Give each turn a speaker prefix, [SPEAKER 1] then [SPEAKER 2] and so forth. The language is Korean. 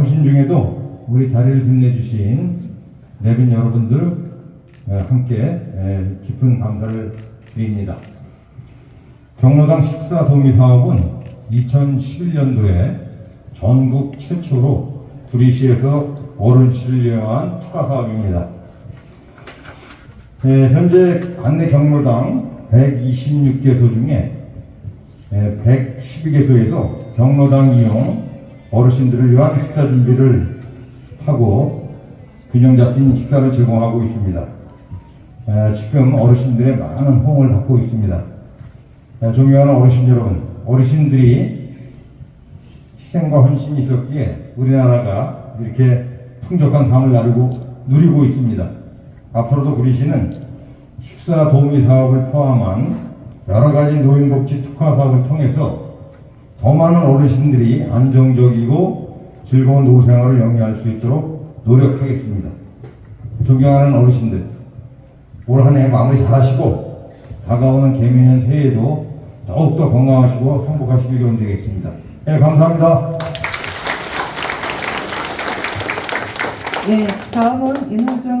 [SPEAKER 1] 바쁘신 중에도 우리 자리를 빛내주신 내빈 여러분들 에, 함께 에, 깊은 감사를 드립니다. 경로당 식사 도우미 사업은 2011년도에 전국 최초로 구리시에서 어른실을 이용한 특화 사업입니다. 예, 현재 관내 경로당 126개소 중에 112개소에서 경로당 이용 어르신들을 위한 식사 준비를 하고 균형 잡힌 식사를 제공하고 있습니다. 에, 지금 어르신들의 많은 호응을 받고 있습니다. 에, 존경하는 어르신 여러분, 어르신들이 희생과 헌신이 있었기에 우리나라가 이렇게 풍족한 삶을 나르고 누리고 있습니다. 앞으로도 구리시는 식사 도우미 사업을 포함한 여러 가지 노인복지 특화 사업을 통해서 더 많은 어르신들이 안정적이고 즐거운 노후 생활을 영위할 수 있도록 노력하겠습니다. 존경하는 어르신들, 올 한 해 마무리 잘하시고 다가오는 개미년 새해에도 더욱더 건강하시고 행복하시길 기원드리겠습니다. 네, 감사합니다.
[SPEAKER 2] 네, 다음은 윤호중